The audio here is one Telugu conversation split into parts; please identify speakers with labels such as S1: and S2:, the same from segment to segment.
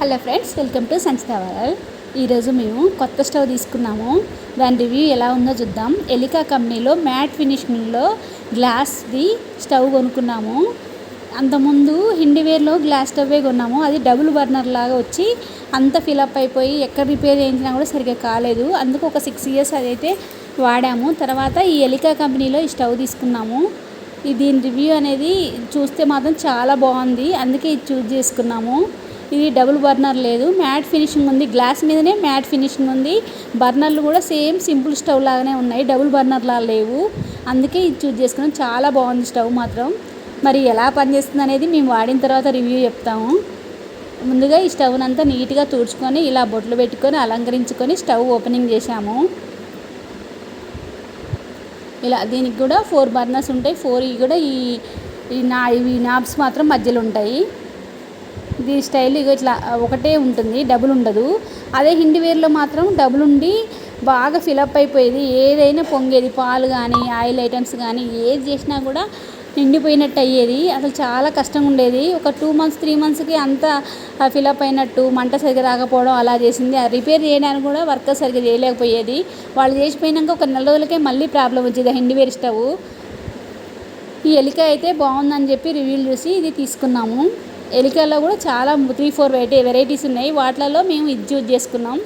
S1: హలో ఫ్రెండ్స్ వెల్కమ్ టు సంచిత వరల్ ఈరోజు మేము కొత్త స్టవ్ తీసుకున్నాము. దాని రివ్యూ ఎలా ఉందో చూద్దాం. ఎలికా కంపెనీలో మ్యాట్ ఫినిషింగ్లో గ్లాస్ది స్టవ్ కొనుక్కున్నాము. అంతకుముందు హిండివేర్లో గ్లాస్ స్టవ్వే కొన్నాము. అది డబుల్ బర్నర్ లాగా వచ్చి అంత ఫిలప్ అయిపోయి ఎక్కడ రిపేర్ చేయించినా కూడా సరిగ్గా కాలేదు. అందుకు ఒక సిక్స్ ఇయర్స్ అదైతే వాడాము. తర్వాత ఈ ఎలికా కంపెనీలో ఈ స్టవ్ తీసుకున్నాము. దీని రివ్యూ అనేది చూస్తే మాత్రం చాలా బాగుంది. అందుకే ఇది చూజ్ చేసుకున్నాము. ఇది డబుల్ బర్నర్ లేదు. మ్యాట్ ఫినిషింగ్ ఉంది. గ్లాస్ మీదనే మ్యాట్ ఫినిషింగ్ ఉంది. బర్నర్లు కూడా సేమ్ సింపుల్ స్టవ్ లాగానే ఉన్నాయి. డబుల్ బర్నర్లా లేవు. అందుకే ఇది చూజ్ చేసుకున్నాం. చాలా బాగుంది స్టవ్ మాత్రం. మరి ఎలా పనిచేస్తుంది అనేది మేము వాడిన తర్వాత రివ్యూ చెప్తాము. ముందుగా ఈ స్టవ్ని అంతా నీట్గా తుడుచుకొని ఇలా బొట్లు పెట్టుకొని అలంకరించుకొని స్టవ్ ఓపెనింగ్ చేశాము. ఇలా దీనికి కూడా ఫోర్ బర్నర్స్ ఉంటాయి. ఫోర్ ఇవి కూడా ఈ ఈ నా ఇవి నాబ్స్ మాత్రం మధ్యలో ఉంటాయి. ఇది స్టైల్ ఇక ఇట్లా ఒకటే ఉంటుంది డబుల్ ఉండదు. అదే హిందీవేర్లో మాత్రం డబుల్ ఉండి బాగా ఫిలప్ అయిపోయేది. ఏదైనా పొంగేది పాలు కానీ ఆయిల్ ఐటమ్స్ కానీ ఏది చేసినా కూడా నిండిపోయినట్టు అయ్యేది. అసలు చాలా కష్టంగా ఉండేది. ఒక టూ మంత్స్ త్రీ మంత్స్కి అంతా ఫిలప్ అయినట్టు మంట సరిగ్గా రాకపోవడం అలా చేసింది. ఆ రిపేర్ చేయడానికి కూడా వర్కర్ సరిగ్గా చేయలేకపోయేది. వాళ్ళు చేసిపోయినాక ఒక నెల రోజులకే మళ్ళీ ప్రాబ్లం వచ్చేది. Hindware stove. ఈ ఎలిక అయితే బాగుందని చెప్పి రివ్యూలు చూసి ఇది తీసుకున్నాము. ఎలికల్లో కూడా చాలా త్రీ ఫోర్ వెరైటీ వెరైటీస్ ఉన్నాయి. వాటిలలో మేము ఇది చూస్ చేసుకున్నాం.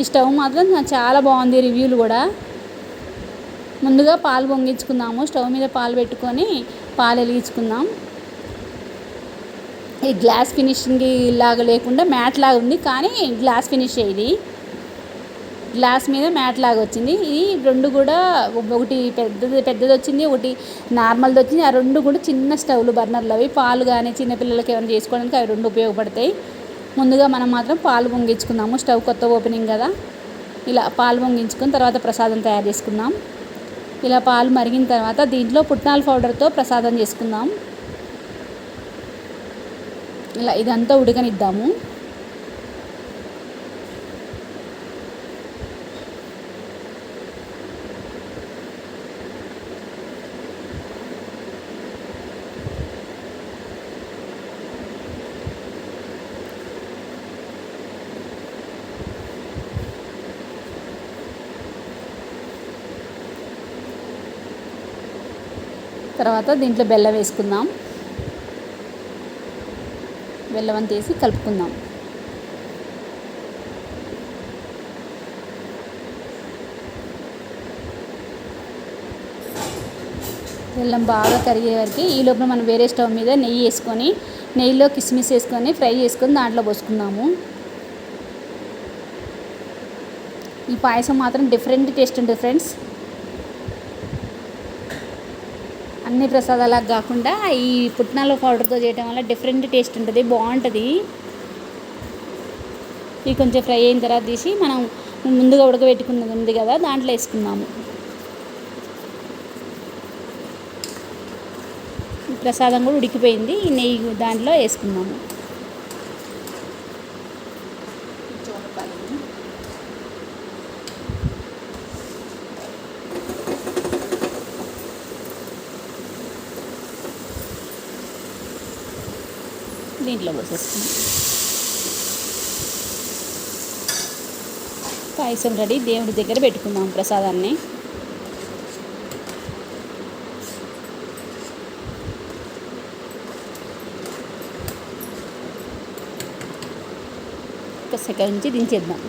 S1: ఈ స్టవ్ మాత్రం చాలా బాగుంది రివ్యూలు కూడా. ముందుగా పాలు పొంగించుకుందాము. స్టవ్ మీద పాలు పెట్టుకొని పాలు వెలిగించుకుందాం. ఈ గ్లాస్ ఫినిషింగ్ లాగా లేకుండా మ్యాట్ లాగా ఉంది కానీ గ్లాస్ ఫినిష్ ఇది. గ్లాస్ మీద మ్యాట్ లాగా వచ్చింది. ఇది రెండు కూడా ఒకటి పెద్దది పెద్దది వచ్చింది ఒకటి నార్మల్ది వచ్చింది. ఆ రెండు కూడా చిన్న స్టవ్లు బర్నర్లు అవి. పాలు కానీ చిన్నపిల్లలకి ఏమైనా చేసుకోవడానికి అవి రెండు ఉపయోగపడతాయి. ముందుగా మనం మాత్రం పాలు పొంగించుకుందాము. స్టవ్ కొత్త ఓపెనింగ్ కదా. ఇలా పాలు పొంగించుకుని తర్వాత ప్రసాదం తయారు చేసుకుందాం. ఇలా పాలు మరిగిన తర్వాత దీంట్లో పుట్నాల పౌడర్తో ప్రసాదం చేసుకుందాం. ఇలా ఇదంతా ఉడకనిద్దాము. తర్వాత దీంట్లో బెల్లం వేసుకుందాం. బెల్లం అంత వేసి కలుపుకుందాం. బెల్లం బాగా కరిగే వరకు ఈ లోపల మనం వేరే స్టవ్ మీద నెయ్యి వేసుకొని నెయ్యిలో కిస్మిస్ వేసుకొని ఫ్రై చేసుకొని దాంట్లో పోసుకుందాము. ఈ పాయసం మాత్రం డిఫరెంట్ టేస్ట్ ఉంటుంది ఫ్రెండ్స్ అన్ని ప్రసాదాలకు కాకుండా ఈ పుట్నాల పౌడర్తో చేయడం వల్ల డిఫరెంట్ టేస్ట్ ఉంటుంది బాగుంటుంది. ఇది కొంచెం ఫ్రై అయిన తర్వాత తీసి మనం ముందుగా ఉడకబెట్టుకున్నది ఉంది కదా దాంట్లో వేసుకుందాము. ప్రసాదం కూడా ఉడికిపోయింది ఈ నెయ్యి దాంట్లో వేసుకుందాము. దీంట్లో పోసేసుకుందాం పాయసం రెడీ. దేవుడి దగ్గర పెట్టుకుందాం ప్రసాదాన్ని. ఒక సెకండ్ నుంచి దించేద్దాం.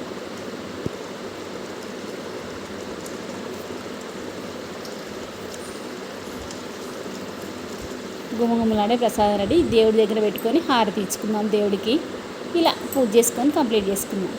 S1: గుమగుమలాడే ప్రసాదం రెడీ. దేవుడి దగ్గర పెట్టుకొని హారతి ఇచ్చుకుందాం దేవుడికి. ఇలా పూజ చేసుకొని కంప్లీట్ చేసుకుందాం.